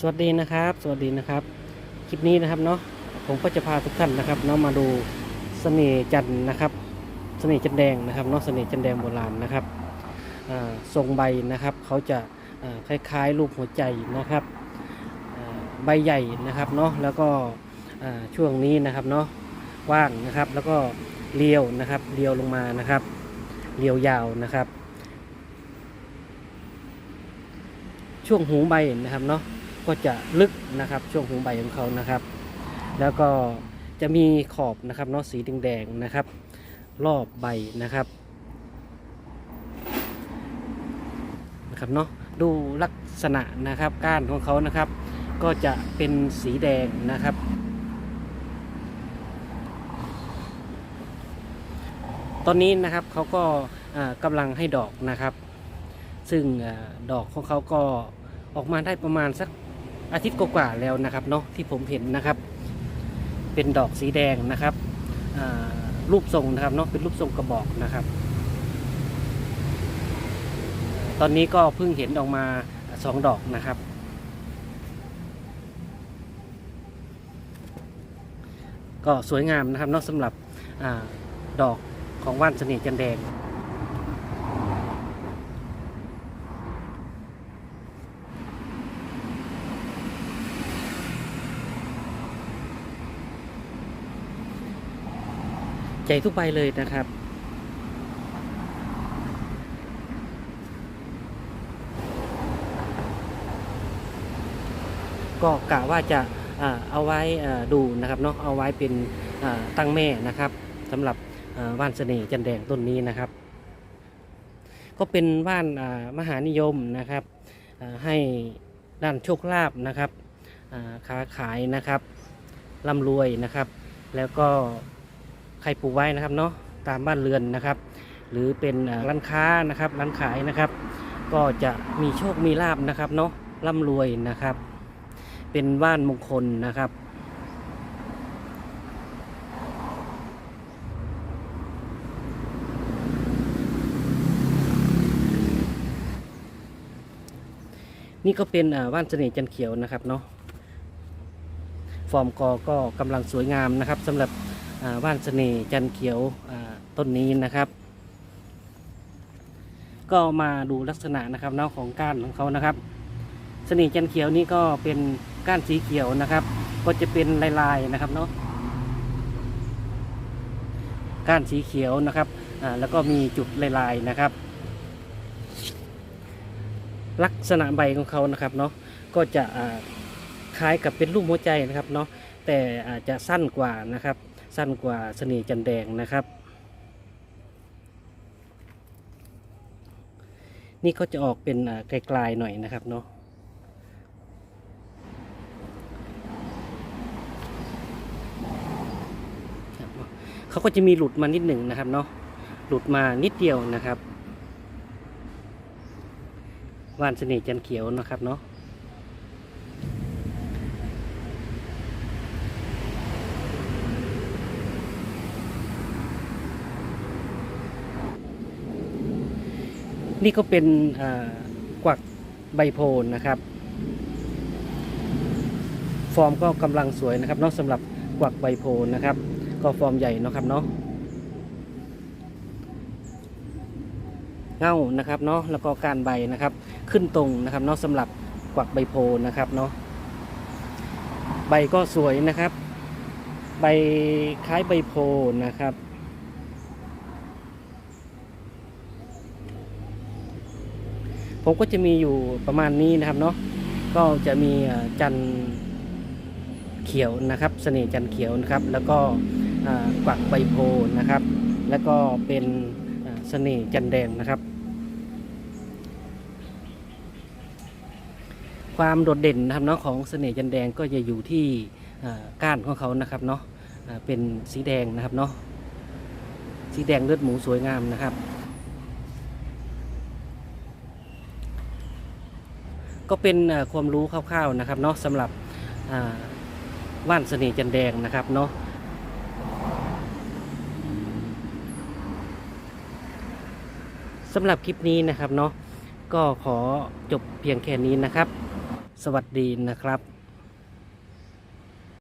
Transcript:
สวัสดีนะครับ สวัสดีนะครับ คลิปนี้นะครับเนาะผมก็จะพาทุกท่านนะครับเนาะมาดูเสน่ห์จันทร์นะครับ เสน่ห์จันแดงนะครับเนาะเสน่ห์จันแดงโบราณนะครับทรงใบนะครับเขาจะคล้ายๆรูปหัวใจนะครับใบใหญ่นะครับเนาะแล้วก็ช่วงนี้นะครับเนาะว้างนะครับแล้วก็เรียวนะครับเรียวลงมานะครับเรียวยาวนะครับ ช่วงหูใบนะครับเนาะ ก็จะลึกนะครับช่วงหูใบของเขานะครับ แล้วก็จะมีขอบนะครับเนาะสีแดงๆนะครับ รอบใบนะครับนะครับเนาะดูลักษณะนะครับก้านของเขานะครับ ก็จะเป็นสีแดงนะครับตอนนี้นะครับเขาก็อ่ากำลังให้ดอกนะครับ ซึ่งอดอกของเขาก็ออกมาได้ประมาณสัก อาทิตย์กว่าแล้วนะครับเนาะที่ผมเห็นนะครับ เป็นดอกสีแดงนะครับรูปทรงนะครับเนาะเป็นรูปทรงกระบอกนะครับ ตอนนี้ก็เพิ่งเห็นออกมาสองดอกนะครับ ก็สวยงามนะครับเนาะสำหรับอดอกของว่านเสน่ห์จันแดง ใจทุกใบเลยนะครับ ก็กะว่าจะเอาไว้ดูนะครับเนาะเอาไว้เป็นตั้งแม่นะครับสำหรับว่านเสน่ห์จันแดงต้นนี้นะครับ ก็เป็นว่านมหานิยมนะครับให้ด้านโชคลาภนะครับค้าขายนะครับร่ำรวยนะครับ แล้วก็ ครปลูกไว้นะครับเนาะตามบ้านเรือนนะครับ หรือเป็นร้านค้านะครับร้านขายนะครับ ก็จะมีโชคมีลาบนะครับเนาะร่ำรวยนะครับ เป็นว่านมงคลนะครับนี่ก็เป็นอ่าว่านเสน่ห์จันเขียวนะครับเนาะ ฟอร์มกอก็กำลังสวยงามนะครับสำหรับ ว่านเสน่ห์จันเขียวต้นนี้นะครับ ก็มาดูลักษณะนะครับเนาะของก้านของเขานะครับ เสน่ห์จันเขียวนี่ก็เป็นก้านสีเขียวนะครับ ก็จะเป็นลายๆนะครับเนาะก้านสีเขียวนะครับแล้วก็มีจุดลายๆนะครับ ลักษณะใบของเขานะครับเนาะก็จะคล้ายกับเป็นรูปหัวใจนะครับเนาะแต่อาจจะสั้นกว่านะครับ สั้นกว่าเสน่ห์จันแดงนะครับ นี่ก็จะออกเป็นไกลๆหน่อยนะครับเนาะเขาก็จะมีหลุดมานิดหนึ่งนะครับเนาะหลุดมานิดเดียวนะครับว่านเสน่ห์จันเขียวนะครับเนาะ นี่ก็เป็นกวักใบโพลนะครับ ฟอร์มก็กำลังสวยนะครับเนาะสำหรับกวักใบโพลนะครับ ก็ฟอร์มใหญ่เนาะครับเนาะเง่านะครับเนาะแล้วก็การใบนะครับ ขึ้นตรงนะครับเนาะสำหรับกวักใบโพลนะครับเนาะใบก็สวยนะครับ ใบคล้ายใบโพลนะครับ ผมก็จะมีอยู่ประมาณนี้นะครับเนาะก็จะมีจันเขียวนะครับเสน่ห์จันเขียวนะครับ แล้วก็กวักใบโพนะครับ แล้วก็เป็นอ่าเสน่ห์จันแดงนะครับ ความโดดเด่นนะครับเนาะของเสน่ห์จันแดงก็จะอยู่ที่ก้านของเขานะครับเนาะเป็นสีแดงนะครับเนาะสีแดงเลือดหมูสวยงามนะครับ ก็เป็นความรู้คร่าวๆนะครับเนาะสำหรับว่านเสน่ห์จันแดงนะครับเนาะสำหรับคลิปนี้นะครับเนาะก็ขอจบเพียงแค่นี้นะครับ สวัสดีนะครับ